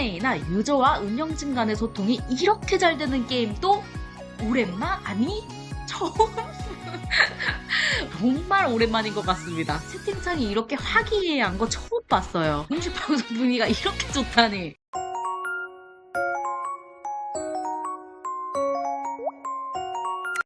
Q&A나 유저와 운영진 간의 소통이 이렇게 잘 되는 게임도 오랜만 아니 처음 정말 오랜만인 것 같습니다. 채팅창이 이렇게 화기애애한 거 처음 봤어요. 음식 방송 분위기가 이렇게 좋다니.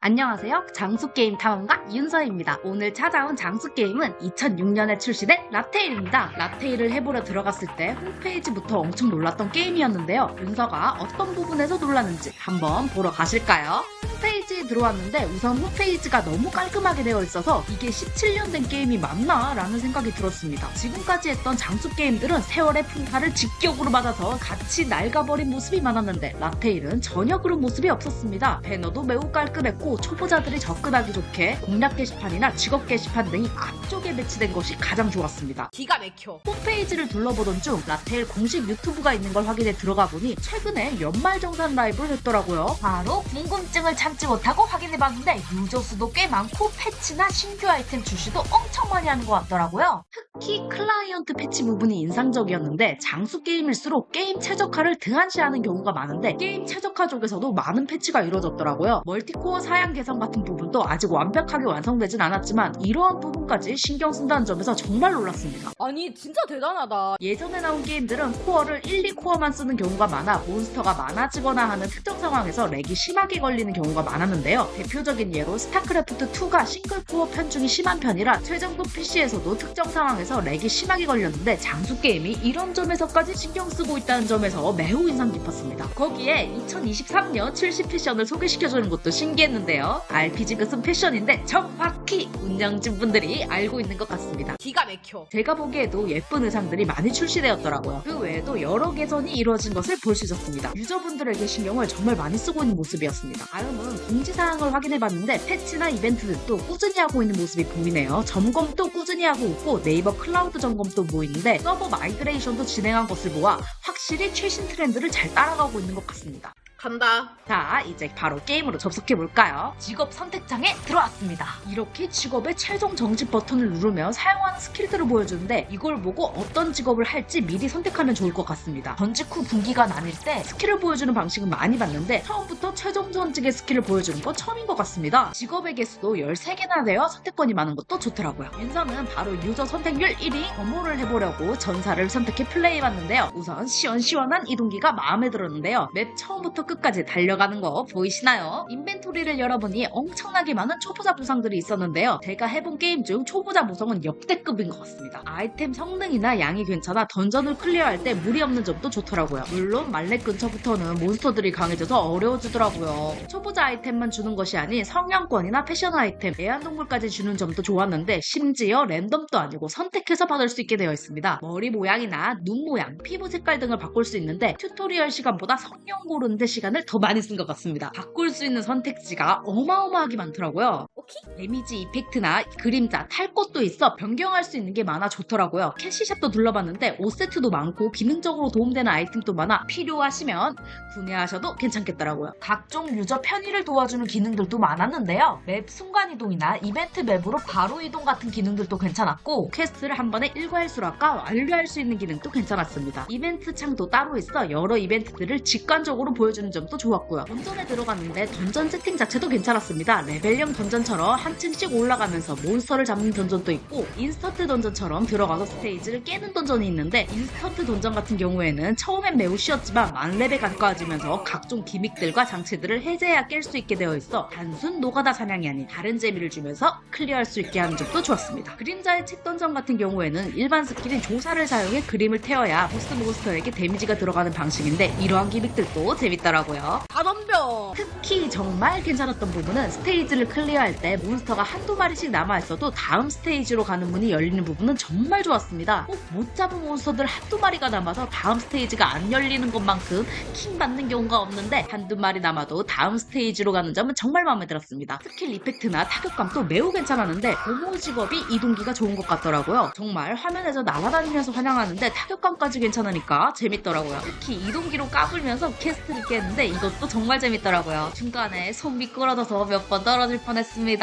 안녕하세요. 장수게임 탐험가 윤서입니다. 오늘 찾아온 장수게임은 2006년에 출시된 라테일입니다. 라테일을 해보려 들어갔을 때 홈페이지부터 엄청 놀랐던 게임이었는데요. 윤서가 어떤 부분에서 놀랐는지 한번 보러 가실까요? 홈페이지에 들어왔는데 우선 홈페이지가 너무 깔끔하게 되어 있어서 이게 17년 된 게임이 맞나? 라는 생각이 들었습니다. 지금까지 했던 장수 게임들은 세월의 풍파를 직격으로 맞아서 같이 낡아버린 모습이 많았는데 라테일은 전혀 그런 모습이 없었습니다. 배너도 매우 깔끔했고 초보자들이 접근하기 좋게 공략 게시판이나 직업 게시판 등이 앞쪽에 배치된 것이 가장 좋았습니다. 기가 막혀. 홈페이지를 둘러보던 중 라텔 공식 유튜브가 있는 걸 확인해 들어가 보니 최근에 연말 정산 라이브를 했더라고요. 바로 궁금증을 참지 못하고 확인해봤는데 유저 수도 꽤 많고 패치나 신규 아이템 출시도 엄청 많이 하는 것 같더라고요. 특히 클라이언트 패치 부분이 인상적이었는데 장수 게임일수록 게임 최적화를 등한시하는 경우가 많은데 게임 최적화 쪽에서도 많은 패치가 이루어졌더라고요. 멀티코어 사양 개선 같은 부분도 아직 완벽하게 완성되진 않았지만 이러한 부분까지 신경 쓴다는 점에서 정말 놀랐습니다. 아니 진짜 대단하다. 예전에 나온 게임들은 코어를 1, 2코어만 쓰는 경우가 많아 몬스터가 많아지거나 하는 특정 상황에서 렉이 심하게 걸리는 경우가 많았는데요. 대표적인 예로 스타크래프트 2가 싱글코어 편중이 심한 편이라 최정도 PC에서도 특정 상황에서 렉이 심하게 걸렸는데 장수 게임이 이런 점에서까지 신경 쓰고 있다는 점에서 매우 인상 깊었습니다. 거기에 2023년 70 패션을 소개시켜주는 것도 신기했는데요. RPG 급은 패션인데 정확 히 운영진 분들이 알고 있는 것 같습니다. 기가 막혀. 제가 보기에도 예쁜 의상들이 많이 출시되었더라고요. 그 외에도 여러 개선이 이루어진 것을 볼 수 있었습니다. 유저분들에게 신경을 정말 많이 쓰고 있는 모습이었습니다. 다음은 공지사항을 확인해봤는데 패치나 이벤트들도 꾸준히 하고 있는 모습이 보이네요. 점검도 꾸준히 하고 있고 네이버 클라우드 점검도 보이는데 서버 마이그레이션도 진행한 것을 보아 확실히 최신 트렌드를 잘 따라가고 있는 것 같습니다. 간다. 자, 이제 바로 게임으로 접속해 볼까요? 직업 선택창에 들어왔습니다. 이렇게 직업의 최종 정지 버튼을 누르면 사용하는 스킬들을 보여주는데 이걸 보고 어떤 직업을 할지 미리 선택하면 좋을 것 같습니다. 전직 후 분기가 나뉠 때 스킬을 보여주는 방식은 많이 봤는데 처음부터 최종 전직의 스킬을 보여주는 건 처음인 것 같습니다. 직업의 개수도 13개나 되어 선택권이 많은 것도 좋더라고요. 윤서는 바로 유저 선택률 1위 검호를 해보려고 전사를 선택해 플레이해봤는데요. 우선 시원시원한 이동기가 마음에 들었는데요. 맵 처음부터 끝 까지 달려가는 거 보이시나요? 인벤토리를 열어보니 엄청나게 많은 초보자 보상들이 있었는데요. 제가 해본 게임 중 초보자 보상은 역대급인 것 같습니다. 아이템 성능이나 양이 괜찮아 던전을 클리어할 때 무리 없는 점도 좋더라고요. 물론 말렙 근처부터는 몬스터들이 강해져서 어려워지더라고요. 초보자 아이템만 주는 것이 아닌 성냥권이나 패션 아이템, 애완동물까지 주는 점도 좋았는데 심지어 랜덤도 아니고 선택해서 받을 수 있게 되어 있습니다. 머리 모양이나 눈 모양, 피부 색깔 등을 바꿀 수 있는데 튜토리얼 시간보다 성형 고르는데 시간 을 더 많이 쓴 것 같습니다. 바꿀 수 있는 선택지가 어마어마하게 많더라고요. 오케이. 데미지 이펙트나 그림자, 탈 것도 있어 변경할 수 있는 게 많아 좋더라고요. 캐시샵도 둘러봤는데 5세트도 많고 기능적으로 도움되는 아이템도 많아 필요하시면 구매하셔도 괜찮겠더라고요. 각종 유저 편의를 도와주는 기능들도 많았는데요. 맵 순간이동이나 이벤트 맵으로 바로 이동 같은 기능들도 괜찮았고 퀘스트를 한 번에 일괄 수락과 완료할 수 있는 기능도 괜찮았습니다. 이벤트 창도 따로 있어 여러 이벤트들을 직관적으로 보여주는 점도 좋았고요. 던전에 들어갔는데 던전 세팅 자체도 괜찮았습니다. 레벨형 던전처럼 한 층씩 올라가면서 몬스터를 잡는 던전도 있고 인스턴트 던전처럼 들어가서 스테이지를 깨는 던전이 있는데 인스턴트 던전 같은 경우에는 처음엔 매우 쉬웠지만 만렙에 가까워지면서 각종 기믹들과 장치들을 해제해야 깰 수 있게 되어 있어 단순 노가다 사냥이 아닌 다른 재미를 주면서 클리어할 수 있게 하는 점도 좋았습니다. 그림자의 책 던전 같은 경우에는 일반 스킬인 조사를 사용해 그림을 태워야 보스 몬스터에게 데미지가 들어가는 방식인데 이러한 기믹들도 재밌더라고요. 다 덤벼. 특히 정말 괜찮았던 부분은 스테이지를 클리어할 때 몬스터가 한두 마리씩 남아있어도 다음 스테이지로 가는 문이 열리는 부분은 정말 좋았습니다. 꼭 못 잡은 몬스터들 한두 마리가 남아서 다음 스테이지가 안 열리는 것만큼 킹 받는 경우가 없는데 한두 마리 남아도 다음 스테이지로 가는 점은 정말 마음에 들었습니다. 스킬 이펙트나 타격감도 매우 괜찮았는데 고모 직업이 이동기가 좋은 것 같더라고요. 정말 화면에서 날아다니면서 환영하는데 타격감까지 괜찮으니까 재밌더라고요. 특히 이동기로 까불면서 캐스트를 깨는데 이것도 정말 재밌더라고요. 중간에 손 미끄러져서 몇 번 떨어질 뻔했습니다.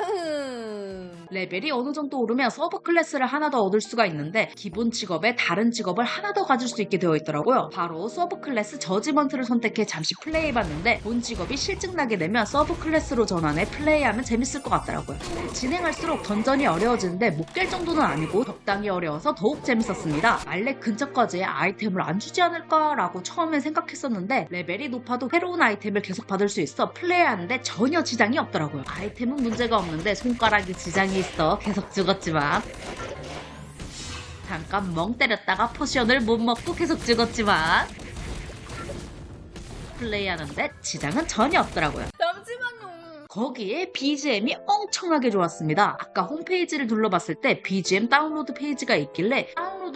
음. 레벨이 어느 정도 오르면 서브 클래스를 하나 더 얻을 수가 있는데 기본 직업에 다른 직업을 하나 더 가질 수 있게 되어 있더라고요. 바로 서브 클래스 저지먼트를 선택해 잠시 플레이해봤는데 본 직업이 실증나게 되면 서브 클래스로 전환해 플레이하면 재밌을 것 같더라고요. 진행할수록 던전이 어려워지는데 못 깰 정도는 아니고 적당히 어려워서 더욱 재밌었습니다. 말렉 근처까지 아이템을 안 주지 않을까라고 처음엔 생각했었는데 레벨이 높아도 새로운 아이템을 계속 받을 수 있어 플레이하는데 전혀 지장이 없더라고요. 아이템은 문제가 없는데 손가락에 지장이 있어 계속 죽었지만 잠깐 멍 때렸다가 포션을 못 먹고 계속 죽었지만 플레이하는데 지장은 전혀 없더라고요. 잠시만요. 거기에 BGM이 엄청나게 좋았습니다. 아까 홈페이지를 둘러봤을 때 BGM 다운로드 페이지가 있길래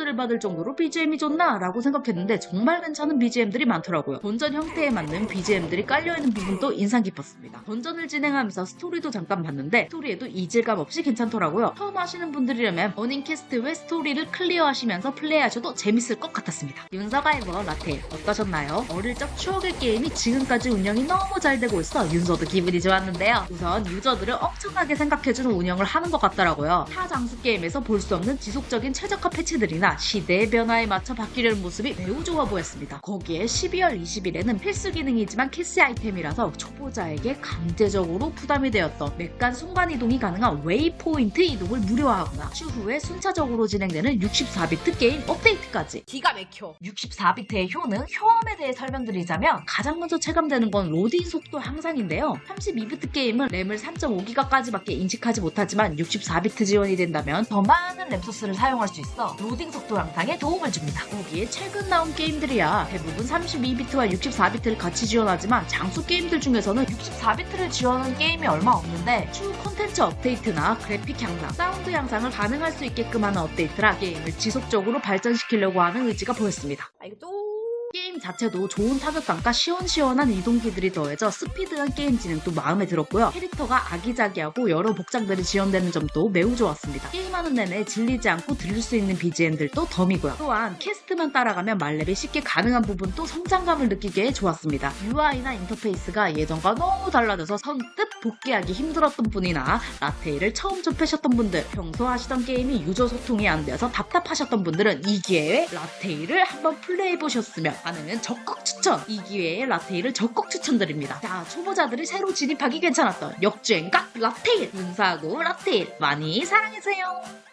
다운로드를 받을 정도로 BGM이 좋나? 라고 생각했는데 정말 괜찮은 BGM들이 많더라고요. 본전 형태에 맞는 BGM들이 깔려있는 부분도 인상 깊었습니다. 본전을 진행하면서 스토리도 잠깐 봤는데 스토리에도 이질감 없이 괜찮더라고요. 처음 하시는 분들이라면 버닝 캐스트 외 스토리를 클리어하시면서 플레이하셔도 재밌을 것 같았습니다. 윤서가이버 라테 어떠셨나요? 어릴 적 추억의 게임이 지금까지 운영이 너무 잘 되고 있어 윤서도 기분이 좋았는데요. 우선 유저들을 엄청나게 생각해주는 운영을 하는 것 같더라고요. 타 장수 게임에서 볼 수 없는 지속적인 최적화 패치들이나 시대의 변화에 맞춰 바뀌려는 모습이 매우 좋아 보였습니다. 거기에 12월 20일에는 필수 기능이지만 캐시 아이템이라서 초보자에게 강제적으로 부담이 되었던 맥간 순간 이동이 가능한 웨이포인트 이동을 무료화하거나 추후에 순차적으로 진행되는 64비트 게임 업데이트까지 기가 막혀. 64비트의 효능, 효험에 대해 설명드리자면 가장 먼저 체감되는 건 로딩 속도 향상인데요. 32비트 게임은 램을 3.5기가까지밖에 인식하지 못하지만 64비트 지원이 된다면 더 많은 램 소스를 사용할 수 있어 로딩 속도 향상에 도움을 줍니다. 거기에 최근 나온 게임들이야 대부분 32비트와 64비트를 같이 지원하지만 장수 게임들 중에서는 64비트를 지원하는 게임이 얼마 없는데 추후 콘텐츠 업데이트나 그래픽 향상, 사운드 향상을 가능할 수 있게끔 하는 업데이트라 게임을 지속적으로 발전시키려고 하는 의지가 보였습니다. 아 이거 또 게임 자체도 좋은 타격감과 시원시원한 이동기들이 더해져 스피드한 게임 진행도 마음에 들었고요. 캐릭터가 아기자기하고 여러 복장들이 지원되는 점도 매우 좋았습니다. 게임하는 내내 질리지 않고 들릴 수 있는 BGM들도 덤이고요. 또한 캐스트만 따라가면 말렙이 쉽게 가능한 부분도 성장감을 느끼게 해 좋았습니다. UI나 인터페이스가 예전과 너무 달라져서 선뜻 복귀하기 힘들었던 분이나 라테이를 처음 접하셨던 분들, 평소 하시던 게임이 유저 소통이 안 되어서 답답하셨던 분들은 이 기회에 라테이를 한번 플레이해 보셨으면 하는 적극 추천! 이 기회에 라테이를 적극 추천드립니다. 자, 초보자들이 새로 진입하기 괜찮았던 역주행각 라테일! 문사고 라테일 많이 사랑해주세요.